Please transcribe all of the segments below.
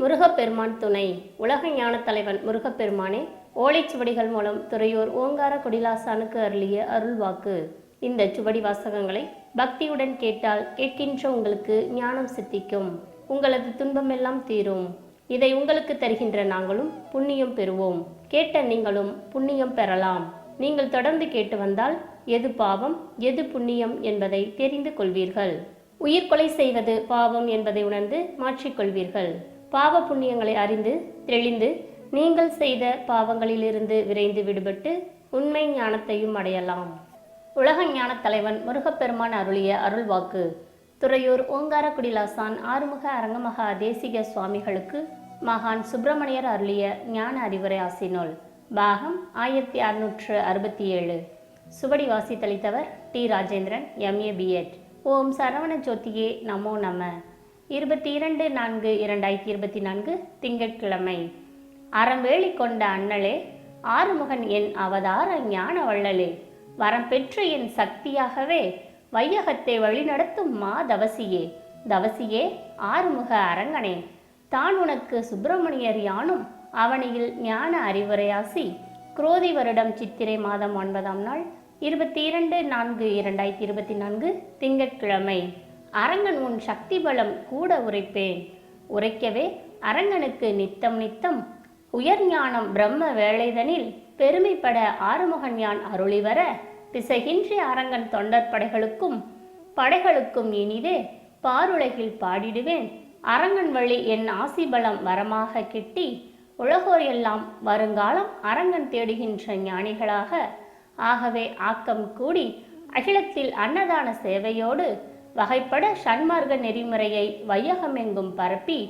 முருகப்பெருமான் துணை. உலக ஞான தலைவன் முருகப்பெருமானே ஓலைச்சுவடிகள் மூலம் துறையூர் ஓங்கார கொடிலாசானுக்கு அருளிய அருள்வாக்கு. இந்த சுவடி வாசகங்களை பக்தியுடன் கேட்டால் கேட்கின்ற உங்களுக்கு ஞானம் சித்திக்கும். உங்களது துன்பமெல்லாம் தீரும். இதை உங்களுக்கு தருகின்ற நாங்களும் புண்ணியம் பெறுவோம். கேட்ட நீங்களும் புண்ணியம் பெறலாம். நீங்கள் தொடர்ந்து கேட்டு வந்தால் எது பாவம் எது புண்ணியம் என்பதை தெரிந்து கொள்வீர்கள். உயிர்கொலை செய்வது பாவம் என்பதை உணர்ந்து மாற்றிக்கொள்வீர்கள் பாவ புண்ணியங்களை அறிந்து தெளிந்து நீங்கள் செய்த பாவங்களிலிருந்து விரைந்து விடுபட்டு உண்மை ஞானத்தையும் அடையலாம். உலக ஞானத் தலைவன் முருகப்பெருமான் அருளிய அருள்வாக்கு. துறையூர் ஓங்காரக்குடிலாசான் ஆறுமுக அரங்கமகா தேசிக சுவாமிகளுக்கு மகான் சுப்பிரமணியர் அருளிய ஞான அறிவுரை ஆசினோல். பாகம் ஆயிரத்தி அறுநூற்று அறுபத்தி ஏழு சுவடி வாசித்தளித்தவர் T. Rajendran M A B Ed Om Saravana ஜோதியே நமோ நம. இருபத்தி இரண்டு நான்கு இரண்டாயிரத்தி இருபத்தி நான்கு திங்கட்கிழமை. அறம்வேலி கொண்ட அண்ணலே ஆறுமுகன் என் அவதார ஞான வள்ளலே. வரம் என் சக்தியாகவே வையகத்தை வழிநடத்தும் மா தவசியே. தவசியே ஆறுமுக அரங்கனே. தான் உனக்கு சுப்பிரமணியர் யானும் அவனியில் ஞான அறிவுரையாசி. குரோதி வருடம் சித்திரை மாதம் ஒன்பதாம் நாள் இருபத்தி இரண்டு நான்கு இரண்டாயிரத்தி இருபத்தி நான்கு திங்கட்கிழமை. அரங்கன் உன் சக்தி பலம் கூட உரைப்பேன். உரைக்கவே அரங்கனுக்கு நித்தம் நித்தம். உயர் ஞானம் பிரம்ம வேளைதனில் பெருமைப்பட ஆறுமுகன் யான் அருளி வர பிசகின்றி அரங்கன் தொண்டர் படைகளுக்கும். படைகளுக்கும் இனிதே பாருலகில் பாடிடுவேன். அரங்கன் வழி என் ஆசி பலம் வரமாக கிட்டி. உலகோர் எல்லாம் வருங்காலம் அரங்கன் தேடுகின்ற ஞானிகளாக. ஆகவே ஆக்கம் கூடி அகிலத்தில் அன்னதான சேவையோடு வகைப்பட சன்மார்க்க நெறிமுறையை வையகமெங்கும் பரப்பி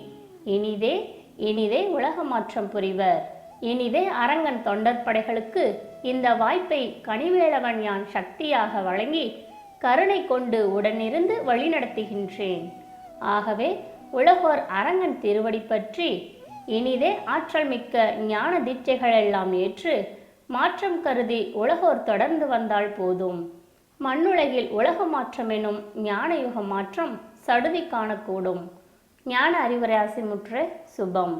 இனிதே இனிதே உலக மாற்றம் புரிவர். இனிதே அரங்கன் தொண்டர் படைகளுக்கு இந்த வாய்ப்பை கனிவேலவன் யான் சக்தியாக வழங்கி கருணை கொண்டு உடனிருந்து வழிநடத்துகின்றேன். ஆகவே உலகோர் அரங்கன் திருவடி பற்றி இனிதே ஆற்றல் மிக்க ஞான தீட்சைகளெல்லாம் ஏற்று மாற்றம் கருதி உலகோர் தொடர்ந்து வந்தால் போதும். மண்ணுலகில் உலக மாற்றம் எனும் ஞான யுக மாற்றம் சடுதி காணக்கூடும் ஞான அறிவுரை ஆசிமுற்று சுபம்.